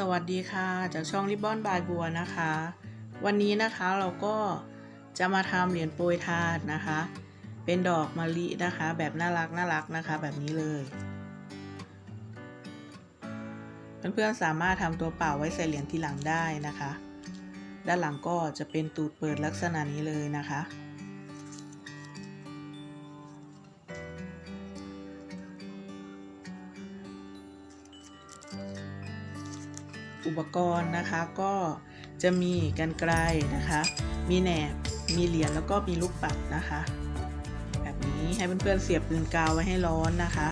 สวัสดีค่ะ จากช่องริบบอนบายบัวนะคะ วันนี้นะคะเราก็จะมาทำเหรียญโปรยทานนะคะ เป็นดอกมะลินะคะ แบบน่ารักน่ารักนะคะ แบบนี้เลย เพื่อนๆสามารถทำตัวเปล่าไว้ใส่เหรียญทีหลังได้นะคะ ด้านหลังก็จะเป็นตูดเปิดลักษณะนี้เลยนะคะ ปกรณ์นะคะ ก็จะมีกันไกลนะคะ มีแหนบ มีเหรียญแล้วก็มีลูกปัดนะคะ แบบนี้ให้เพื่อนๆเสียบปืนกาวไว้ให้ร้อนนะคะ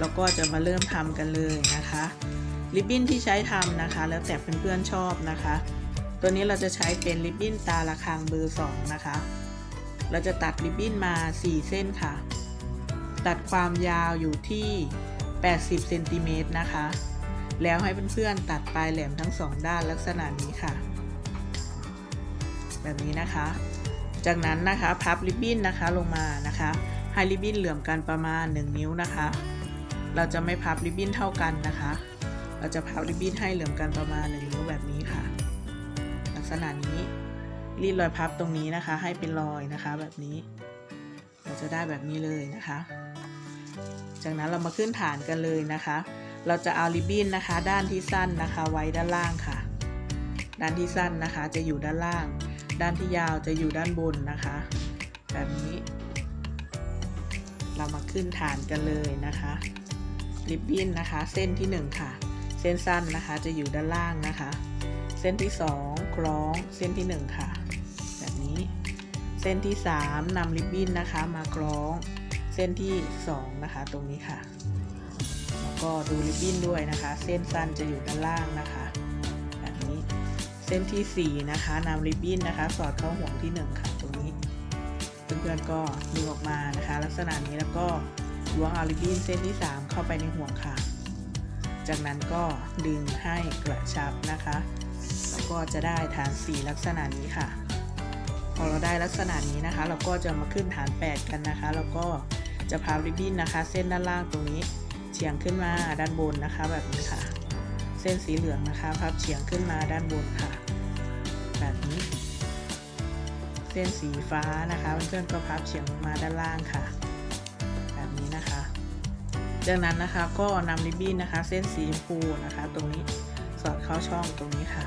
แล้วก็จะมาเริ่มทำกันเลยนะคะริบบิ้นที่ใช้ทำนะคะ แล้วแต่เพื่อนๆชอบนะคะ ตัวนี้เราจะใช้เป็นริบบิ้นตาละครังเบอร์2นะคะ เราจะตัดริบบิ้นมา 4 เส้นค่ะ ตัดความยาวอยู่ที่ 80เซนติเมตรนะคะ แล้วให้เพื่อนๆตัดปลายแหลมทั้งสองด้านลักษณะนี้ค่ะ แบบนี้นะคะ จากนั้นนะคะพับริบบิ้นนะคะลงมานะคะให้ริบบิ้นเหลื่อมกันประมาณ 1 นิ้วนะคะ เราจะไม่พับริบบิ้นเท่ากันนะคะ เราจะพับริบบิ้นให้เหลื่อมกันประมาณ 1 นิ้วแบบนี้ค่ะ ลักษณะนี้รีดรอยพับตรงนี้นะคะ ให้เป็นรอยนะคะแบบนี้ เราจะได้แบบนี้เลยนะคะ จากนั้นเรามาขึ้นฐานกันเลยนะคะ เราจะเอาริบบิ้นนะคะ ด้านที่สั้นนะคะ ไว้ด้านล่างค่ะ ด้านที่สั้นนะคะ จะอยู่ด้านล่าง ด้านที่ยาวจะอยู่ด้านบนนะคะ แบบนี้ เรามาขึ้นฐานกันเลยนะคะริบบิ้นนะคะ เส้นที่1ค่ะ เส้นสั้นนะคะจะอยู่ด้านล่างนะคะ เส้นที่ 2 คล้องเส้นที่ 1 ค่ะ แบบนี้ เส้นที่ 3นำริบบิ้นนะคะ มาคล้อง เส้นที่ 2 นะคะ ตรงนี้ค่ะ ก็ดูริบบิ้นด้วยนะคะ เส้นสั้นจะอยู่ด้านล่างนะคะแบบนี้เส้นที่ 4 นะคะนำริบบิ้นนะคะ สอดเข้าห่วงที่ 1 ค่ะตรงนี้เพื่อนๆก็ดึงออกมานะคะ ลักษณะนี้แล้วก็ล้วงเอาริบบิ้นเส้นที่ 3 เข้าไปในห่วงค่ะ จากนั้นก็ดึงให้กระชับนะคะ แล้วก็จะได้ฐานสีลักษณะนี้ค่ะ พอเราได้ลักษณะนี้นะคะ เราก็จะมาขึ้นฐาน 8 กันนะคะ แล้วก็จะพับริบบิ้นนะคะ เส้นด้านล่างตรงนี้ เฉียงขึ้นมาด้านบนนะคะ แบบนี้ค่ะ เส้นสีเหลืองนะคะพับเฉียงขึ้นมาด้านบนค่ะ แบบนี้ เส้นสีฟ้านะคะเพื่อนๆก็พับเฉียงมาด้านล่างค่ะ แบบนี้นะคะจากนั้นนะคะก็นำริบบิ้นนะคะ เส้นสีชมพูนะคะ ตรงนี้สอดเข้าช่องตรงนี้ค่ะ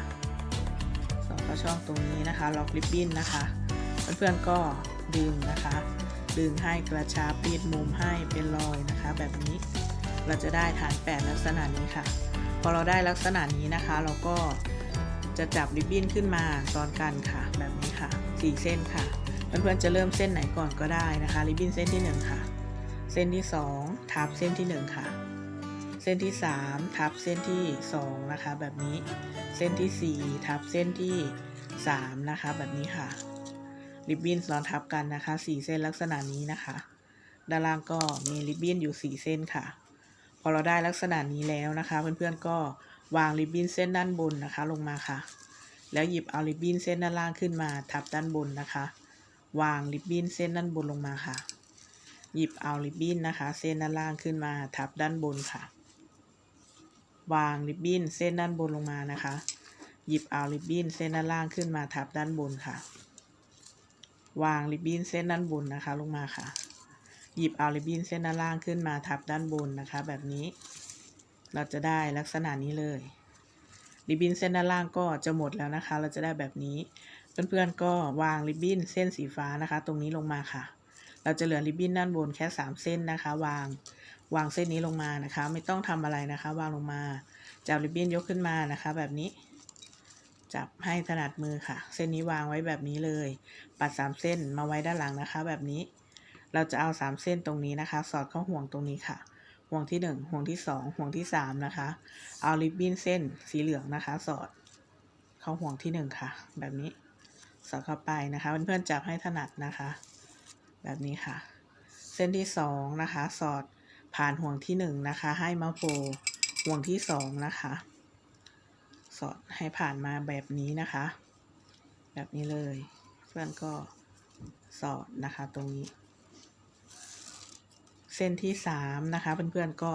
สอดเข้าช่องตรงนี้นะคะล็อกริบบิ้นนะคะเพื่อนๆก็ดึงนะคะ ดึงให้กระชับปิดมุมให้เป็นรอยนะคะ แบบนี้ เราจะได้ฐานแปดลักษณะนี้ค่ะ พอเราได้ลักษณะนี้นะคะ เราก็จะจับริบบิ้นขึ้นมาซ้อนกันค่ะ แบบนี้ค่ะสี่เส้นค่ะ เพื่อนๆจะเริ่มเส้นไหนก่อนก็ได้นะคะ ริบบิ้นเส้นที่หนึ่งค่ะ เส้นที่ 2 ทับเส้นที่ 1 ค่ะ เส้นที่ 3 ทับเส้นที่ 2 นะคะ แบบนี้ เส้นที่ 4 ทับเส้นที่ 3 นะคะ แบบนี้ค่ะ ริบบิ้นซ้อนทับกันนะคะ 4 เส้นลักษณะนี้นะคะ ด้านล่างก็มีริบบิ้นอยู่ 4 เส้นค่ะ อเราได้ลักษณะนี้แล้วนะคะ เพื่อนๆก็วางริบบิ้นเส้นด้านบนนะคะลงมาค่ะ แล้วหยิบเอาริบบิ้นเส้นด้านล่างขึ้นมาทับด้านบนนะคะ วางริบบิ้นเส้นด้านบนลงมาค่ะ หยิบเอาริบบิ้นนะคะ เส้นด้านล่างขึ้นมาทับด้านบนค่ะ วางริบบิ้นเส้นด้านบนลงมานะคะ หยิบเอาริบบิ้นเส้นด้านล่างขึ้นมาทับด้านบนค่ะ วางริบบิ้นเส้นด้านบนนะคะลงมาค่ะ หยิบเอาริบบิ้นเส้นด้านล่างขึ้นมาทับด้านบนนะคะ แบบนี้ เราจะได้ลักษณะนี้เลยริบบิ้นเส้นด้านล่างก็จะหมดแล้วนะคะ เราจะได้แบบนี้ เพื่อนๆก็วางริบบิ้นเส้นสีฟ้านะคะ ตรงนี้ลงมาค่ะ เราจะเหลือริบบิ้นด้านบนแค่ 3 เส้นนะคะ วางวางเส้นนี้ลงมานะคะ ไม่ต้องทำอะไรนะคะ วางลงมา จับริบบิ้นยกขึ้นมานะคะ แบบนี้ จับให้ถนัดมือค่ะ เส้นนี้วางไว้แบบนี้เลย ปัด 3 เส้นมาไว้ด้านหลังนะคะ แบบนี้ เราจะเอา 3 เส้นตรงนี้นะคะ สอดเข้าห่วงตรงนี้ค่ะ ห่วงที่ 1 ห่วงที่ 2 ห่วงที่ 3 นะคะ เอาริบบิ้นเส้นสีเหลืองนะคะ สอดเข้าห่วงที่ 1 ค่ะ แบบนี้สอดเข้าไปนะคะเพื่อนๆจับให้ถนัดนะคะ แบบนี้ค่ะ เส้นที่สองนะคะ สอดผ่านห่วงที่หนึ่งนะคะ ให้มาโผล่ห่วงที่สองนะคะ สอดให้ผ่านมาแบบนี้นะคะ แบบนี้เลย เพื่อนก็สอดนะคะตรงนี้ เส้นที่สามนะคะ เพื่อนๆก็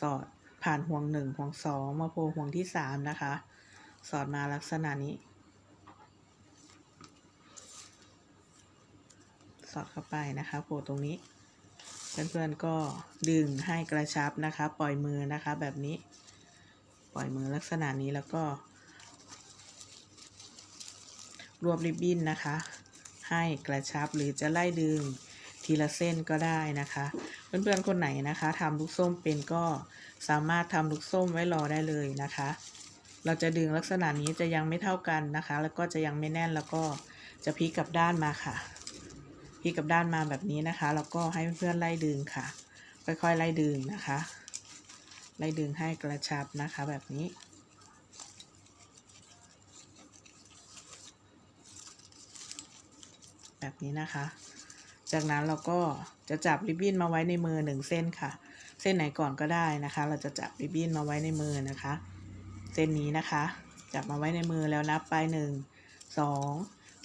สอดผ่านห่วงหนึ่งห่วงสองมาโผล่ห่วงที่สามนะคะ สอดมาลักษณะนี้ สอดเข้าไปนะคะโผล่ตรงนี้ เพื่อนๆก็ดึงให้กระชับนะคะ ปล่อยมือนะคะแบบนี้ ปล่อยมือลักษณะนี้แล้วก็ รวบริบบิ้นนะคะ ให้กระชับหรือจะไล่ดึงทีละเส้นก็ได้นะคะ เพื่อนๆคนไหนนะคะทำลูกส้มเป็นก็สามารถทำลูกส้มไว้รอได้เลยนะคะ เราจะดึงลักษณะนี้จะยังไม่เท่ากันนะคะ แล้วก็จะยังไม่แน่นแล้วก็จะพลิกกลับด้านมาค่ะพลิกกลับด้านมาแบบนี้นะคะ แล้วก็ให้เพื่อนๆไล่ดึงค่ะ ค่อยๆไล่ดึงนะคะ ไล่ดึงให้กระชับนะคะแบบนี้แบบนี้นะคะ จากนั้นเราก็จะจับริบบิ้นมาไว้ในมือหนึ่งเส้นค่ะ เส้นไหนก่อนก็ได้นะคะ เราจะจับริบบิ้นมาไว้ในมือนะคะ เส้นนี้นะคะ จับมาไว้ในมือแล้วนับไปหนึ่งสอง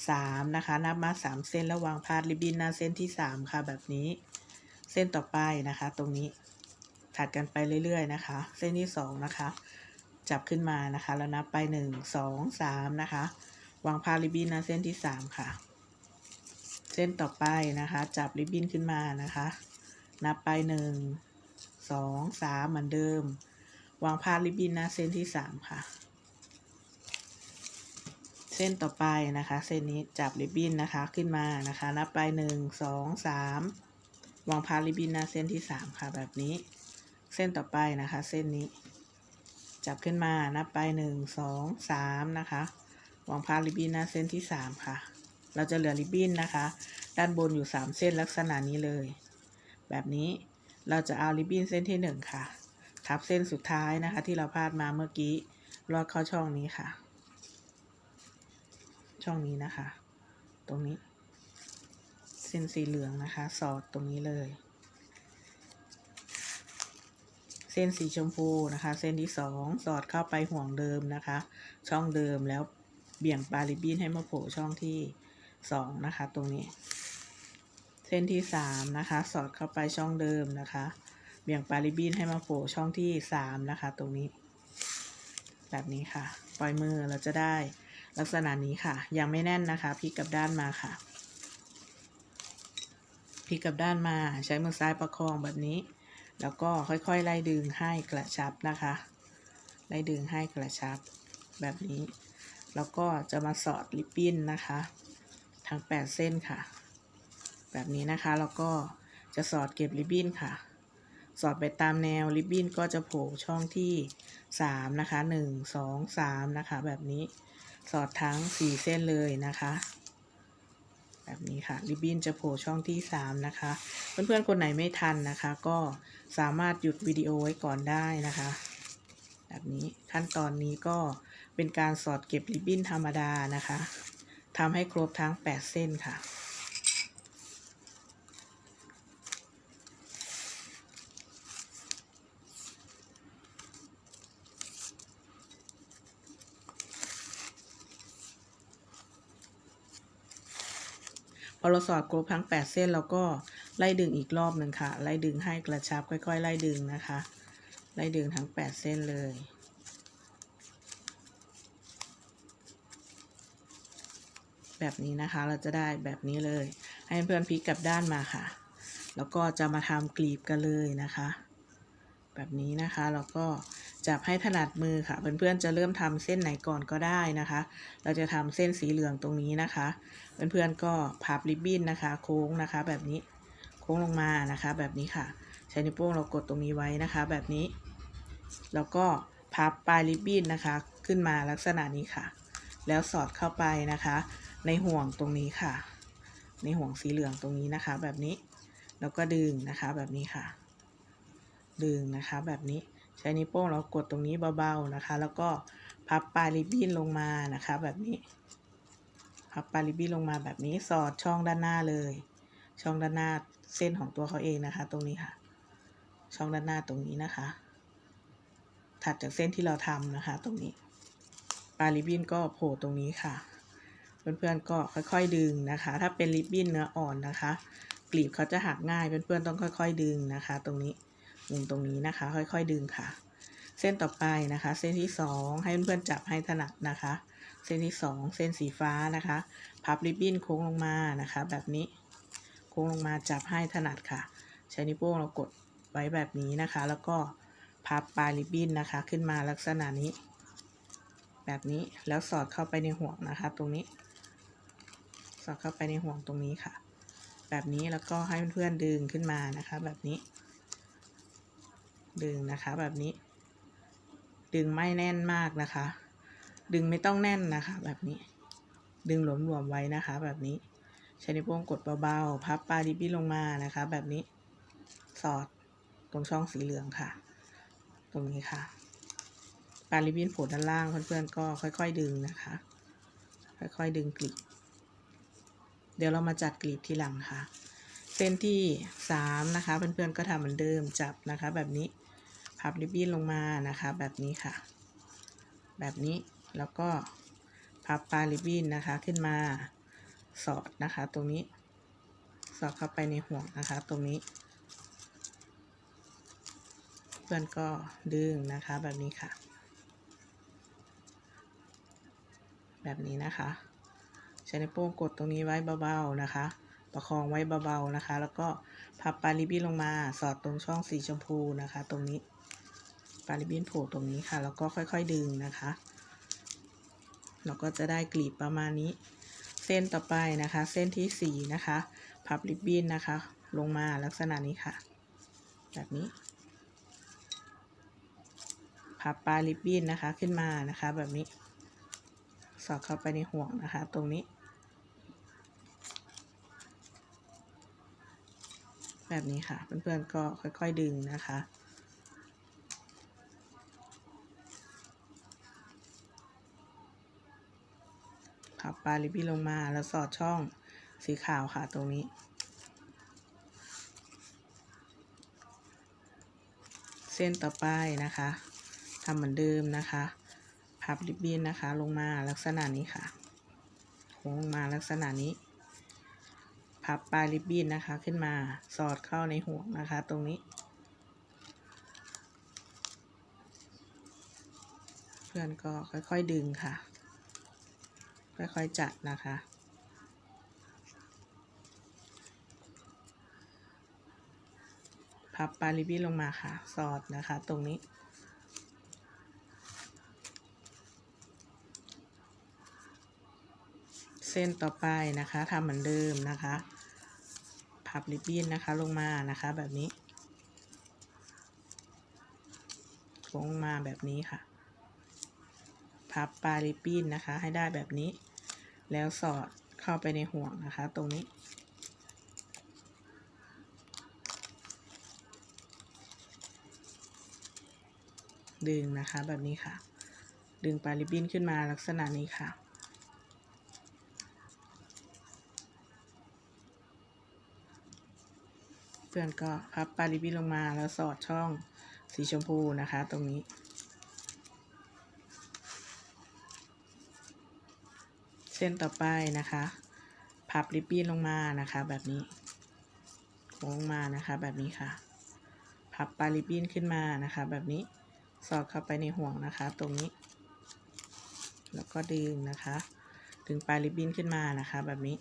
สามนะคะ นับมาสามเส้นแล้ววางพาดริบบิ้นหน้าเส้นที่สามค่ะแบบนี้ เส้นต่อไปนะคะ ตรงนี้ถัดกันไปเรื่อยๆนะคะ เส้นที่สองนะคะ จับขึ้นมานะคะ แล้วนับไปหนึ่งสองสามนะคะ วางพาดริบบิ้นหน้าเส้นที่สามค่ะ เส้นต่อไปนะคะ จับริบบิ้นขึ้นมานะคะ นับไปหนึ่งสองสามเหมือนเดิม วางพาดริบบิ้นหน้าเส้นที่สามค่ะ เส้นต่อไปนะคะ เส้นนี้จับริบบิ้นนะคะขึ้นมานะคะ นับไปหนึ่งสองสามวางพาดริบบิ้นหน้าเส้นที่สามค่ะแบบนี้ เส้นต่อไปนะคะ เส้นนี้ จับขึ้นมานับไปหนึ่งสองสามนะคะ วางพาดริบบิ้นหน้าเส้นที่สามค่ะ เราจะเหลือริบบิ้นนะคะ ด้านบนอยู่สามเส้นลักษณะนี้เลย แบบนี้เราจะเอาริบบิ้นเส้นที่หนึ่งค่ะ ทับเส้นสุดท้ายนะคะ ที่เราพาดมาเมื่อกี้ลอดเข้าช่องนี้ค่ะ ช่องนี้นะคะ ตรงนี้ เส้นสีเหลืองนะคะ สอดตรงนี้เลย เส้นสีชมพูนะคะ เส้นที่สองสอดเข้าไปห่วงเดิมนะคะ ช่องเดิมแล้วเบี่ยงปลายริบบิ้นให้มาโผล่ช่องที่ สองนะคะ ตรงนี้ เส้นที่สามนะคะ สอดเข้าไปช่องเดิมนะคะ เบี่ยงปลาริบิ้นให้มาโผล่ช่องที่สามนะคะ ตรงนี้ แบบนี้ค่ะ ปล่อยมือเราจะได้ลักษณะนี้ค่ะ ยังไม่แน่นนะคะพลิกกลับด้านมาค่ะพลิกกลับด้านมาใช้มือซ้ายประคองแบบนี้ แล้วก็ค่อยๆ ไล่ดึงให้กระชับนะคะ ไล่ดึงให้กระชับแบบนี้ แล้วก็จะมาสอดริบบิ้นนะคะ ทั้ง 8 เส้นค่ะ แบบนี้นะคะแล้วก็จะสอดเก็บริบบิ้นค่ะ สอดไปตามแนวริบบิ้นก็จะโผล่ช่องที่ 3 นะคะ 1 2 3 นะคะ แบบนี้สอดทั้ง 4 เส้นเลยนะคะแบบนี้ค่ะริบบิ้นจะโผล่ช่องที่ 3 นะคะ เพื่อนๆ คนไหนไม่ทันนะคะ ก็สามารถหยุดวิดีโอไว้ก่อนได้นะคะ แบบนี้ขั้นตอนนี้ก็เป็นการสอดเก็บริบบิ้นธรรมดานะคะ ทำให้ครบทั้ง 8 เส้นค่ะ พอเราสอดครบทั้ง 8 เส้นเราก็ไล่ดึงอีกรอบหนึ่งค่ะ ไล่ดึงให้กระชับค่อย ๆ ไล่ดึงนะคะ ไล่ดึงทั้ง 8 เส้นเลย แบบนี้นะคะ เราจะได้แบบนี้เลย ให้เพื่อนพลิกกลับด้านมาค่ะ แล้วก็จะมาทำกลีบกันเลยนะคะ แบบนี้นะคะ แล้วก็จับให้ถนัดมือค่ะ เพื่อนๆจะเริ่มทำเส้นไหนก่อนก็ได้นะคะ เราจะทำเส้นสีเหลืองตรงนี้นะคะ เพื่อนๆก็พับริบบิ้นนะคะ โค้งนะคะ แบบนี้ โค้งลงมานะคะ แบบนี้ค่ะ ใช้นิ้วโป้งเรากดตรงนี้ไว้นะคะ แบบนี้ แล้วก็พับปลายริบบิ้นนะคะ ขึ้นมาลักษณะนี้ค่ะ แล้วสอดเข้าไปนะคะ ในห่วงตรงนี้ค่ะ ในห่วงสีเหลืองตรงนี้นะคะ แบบนี้ แล้วก็ดึงนะคะแบบนี้ค่ะ ดึงนะคะแบบนี้ใช้นิ้วโป้งเรากดตรงนี้เบาๆนะคะ แล้วก็พับปลายริบบิ้นลงมานะคะ แบบนี้ พับปลายริบบิ้นลงมาแบบนี้สอดช่องด้านหน้าเลย ช่องด้านหน้าเส้นของตัวเขาเองนะคะ ตรงนี้ค่ะ ช่องด้านหน้าตรงนี้นะคะ ถัดจากเส้นที่เราทำนะคะ ตรงนี้ ปลายริบบิ้นก็โผล่ตรงนี้ค่ะ เพื่อนๆก็ค่อยๆดึงนะคะ ถ้าเป็นริบบิ้นเนื้ออ่อนนะคะกลีบเขาจะหักง่ายเพื่อนๆต้องค่อย ๆ ดึงนะคะ ตรงนี้มุมตรงนี้นะคะ ค่อยๆดึงค่ะ เส้นต่อไปนะคะ เส้นที่สองให้เพื่อนๆจับให้ถนัดนะคะ เส้นที่สองเส้นสีฟ้านะคะ พับริบบิ้นโค้งลงมานะคะ แบบนี้โค้งลงมาจับให้ถนัดค่ะ ใช้นิ้วโป้งเรากดไว้แบบนี้นะคะ แล้วก็พับปลายริบบิ้นนะคะ ขึ้นมาลักษณะนี้ แบบนี้แล้วสอดเข้าไปในห่วงนะคะ ตรงนี้ สอดเข้าไปในห่วงตรงนี้ค่ะ แบบนี้แล้วก็ให้เพื่อนๆดึงขึ้นมานะคะ แบบนี้ ดึงนะคะ แบบนี้ ดึงไม่แน่นมากนะคะ ดึงไม่ต้องแน่นนะคะ แบบนี้ ดึงหลวมๆไว้นะคะ แบบนี้ใช้นิ้วโป้งกดเบาๆ พับปลายริบบิ้ลงมานะคะ แบบนี้ สอดตรงช่องสีเหลืองค่ะ ตรงนี้ค่ะ ปลายริบบิ้นโผล่ด้านล่างเพื่อนๆก็ค่อย ๆ ดึงนะคะ ค่อยๆดึงกลีบเดี๋ยวเรามาจัดกลีบทีหลังค่ะ เส้นที่สามนะคะ เพื่อนๆก็ทำเหมือนเดิมจับนะคะ แบบนี้พับริบบิ้นลงมานะคะ แบบนี้ค่ะ แบบนี้แล้วก็พับปลายริบบิ้นนะคะขึ้นมาสอดนะคะ ตรงนี้สอดเข้าไปในห่วงนะคะ ตรงนี้ เพื่อนก็ดึงนะคะแบบนี้ค่ะ แบบนี้นะคะ ใช้ในโป้งกดตรงนี้ไว้เบาๆนะคะ ประคองไว้เบาๆนะคะ แล้วก็พับปลายริบบิ้นลงมาสอดตรงช่องสีชมพูนะคะ ตรงนี้ปลายริบบิ้นโผล่ตรงนี้ค่ะ แล้วก็ค่อยๆดึงนะคะเราก็จะได้กลีบประมาณนี้ เส้นต่อไปนะคะ เส้นที่สี่นะคะ พับริบบิ้นนะคะ ลงมาลักษณะนี้ค่ะ แบบนี้ พับปลายริบบิ้นนะคะขึ้นมานะคะแบบนี้ สอดเข้าไปในห่วงนะคะ ตรงนี้ แบบนี้ค่ะ เพื่อนๆก็ค่อยๆดึงนะคะพับปลายริบบิ้ลงมาแล้วสอดช่องสีขาวค่ะตรงนี้ เส้นต่อไปนะคะทำเหมือนเดิมนะคะ พับริบบิ้นนะคะ ลงมาลักษณะนี้ค่ะโค้งลงมาลักษณะนี้ พับปลายริบบิ้นนะคะ ขึ้นมาสอดเข้าในห่วงนะคะ ตรงนี้ เพื่อนก็ค่อยๆดึงค่ะ ค่อยๆจัดนะคะพับปลายริบบิ้นลงมาค่ะ สอดนะคะ ตรงนี้ ส้นต่อไปนะคะทำเหมือนเดิมนะคะ พับริบบิ้นนะคะลงมานะคะแบบนี้โค้งมาแบบนี้ค่ะ พับปลายริบบิ้นนะคะ ให้ได้แบบนี้ แล้วสอดเข้าไปในห่วงนะคะ ตรงนี้ดึงนะคะแบบนี้ค่ะ ดึงปลายริบบิ้นขึ้นมาลักษณะนี้ค่ะ พื่อนก็พับปลาริบบิ้ลงมาแล้วสอดช่องสีชมพูนะคะตรงนี้ เส้นต่อไปนะคะ พับริบบิ้นลงมานะคะแบบนี้โค้งมานะคะแบบนี้ค่ะ พับปลาริบบิ้นขึ้นมานะคะ แบบนี้สอดเข้าไปในห่วงนะคะ ตรงนี้ แล้วก็ดึงนะคะ ดึงปลายริบบิ้นขึ้นมานะคะ แบบนี้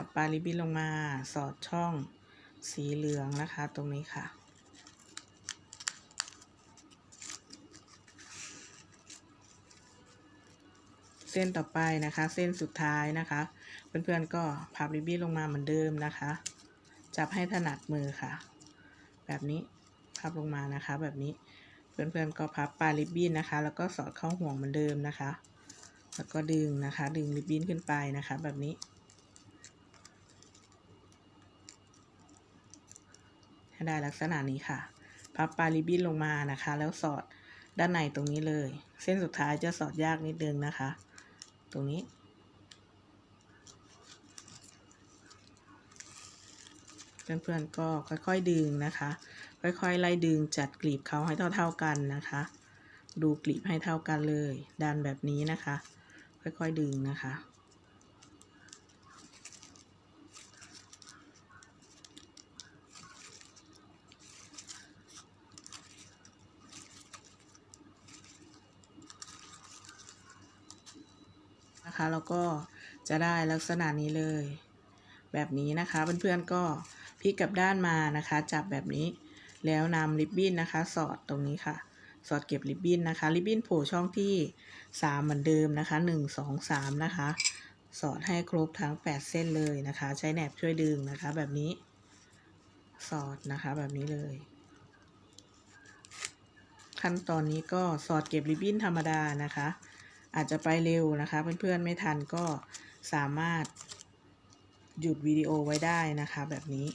พับปลายริบบิ้นลงมาสอดช่องสีเหลืองนะคะตรงนี้ค่ะ เส้นต่อไปนะคะ เส้นสุดท้ายนะคะ เพื่อนๆก็พับริบบิ้นลงมาเหมือนเดิมนะคะ จับให้ถนัดมือค่ะ แบบนี้พับลงมานะคะแบบนี้เพื่อนๆก็พับปลายริบบิ้นนะคะ แล้วก็สอดเข้าห่วงเหมือนเดิมนะคะ แล้วก็ดึงนะคะ ดึงริบบิ้นขึ้นไปนะคะ แบบนี้ ให้ได้ลักษณะนี้ค่ะ พับปลายริบบิ้นลงมานะคะ แล้วสอดด้านในตรงนี้เลย เส้นสุดท้ายจะสอดยากนิดนึงนะคะ ตรงนี้เพื่อนๆก็ค่อยๆดึงนะคะ ค่อยๆไล่ดึงจัดกลีบเขาให้เท่าๆกันนะคะ ดูกลีบให้เท่ากันเลยดันแบบนี้นะคะ ค่อยๆดึงนะคะ นะคะแล้วก็จะได้ลักษณะนี้เลย แบบนี้นะคะเพื่อนๆก็พลิกกลับด้านมานะคะ จับแบบนี้แล้วนำริบบิ้นนะคะ สอดตรงนี้ค่ะ สอดเก็บริบบิ้นนะคะ ริบบิ้นโผล่ช่องที่ 3 เหมือนเดิมนะคะ 1 2 3 นะคะ สอดให้ครบทั้ง 8 เส้นเลยนะคะ ใช้แหนบช่วยดึงนะคะ แบบนี้ สอดนะคะแบบนี้เลย ขั้นตอนนี้ก็สอดเก็บริบบิ้นธรรมดานะคะ อาจจะไปเร็วนะคะ เพื่อนๆไม่ทันก็สามารถหยุดวิดีโอไว้ได้นะคะแบบนี้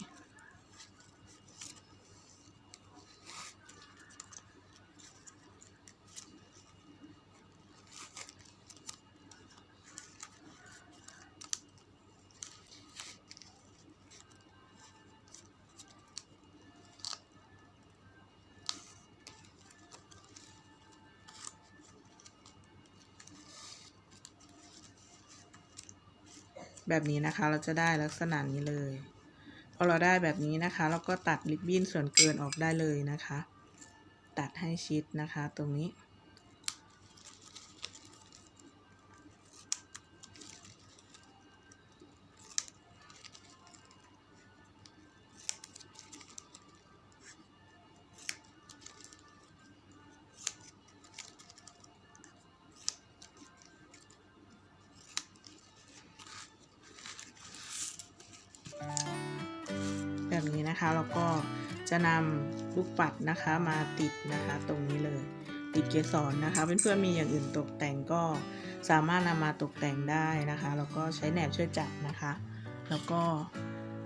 แบบนี้นะคะ เราจะได้ลักษณะนี้เลย พอเราได้แบบนี้นะคะ เราก็ตัดริบบิ้นส่วนเกินออกได้เลยนะคะ ตัดให้ชิดนะคะ ตรงนี้ นี้นะคะแล้วก็จะนำลูกปัดนะคะมาติดนะคะตรงนี้เลย ติดเกสรนะคะเพื่อนๆมีอย่างอื่นตกแต่งก็สามารถนำมาตกแต่งได้นะคะแล้วก็ใช้แหนบช่วยจับนะคะ แล้วก็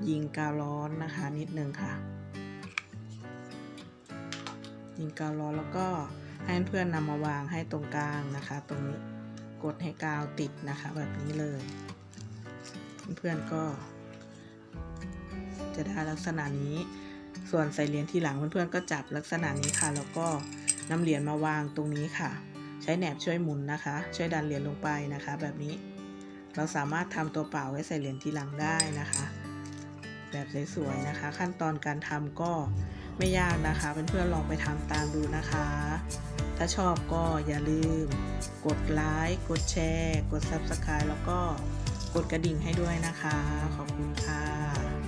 ยิงกาวร้อนนะคะนิดนึงค่ะ ยิงกาวร้อนแล้วก็ให้เพื่อนนำมาวางให้ตรงกลางนะคะ ตรงนี้กดให้กาวติดนะคะแบบนี้เลย เพื่อนๆก็ จะได้ลักษณะนี้ ส่วนใส่เหรียญที่หลังเพื่อนๆก็จับลักษณะนี้ค่ะ แล้วก็นำเหรียญมาวางตรงนี้ค่ะ ใช้แหนบช่วยหมุนนะคะ ช่วยดันเหรียญลงไปนะคะ แบบนี้ เราสามารถทำตัวเปล่าไว้ใส่เหรียญที่หลังได้นะคะ แบบสวยๆนะคะ ขั้นตอนการทำก็ไม่ยากนะคะ เพื่อนๆลองไปทำตามดูนะคะ ถ้าชอบก็อย่าลืม กดไลค์กดแชร์ กด Subscribe แล้วก็กดกระดิ่งให้ด้วยนะคะ ขอบคุณค่ะ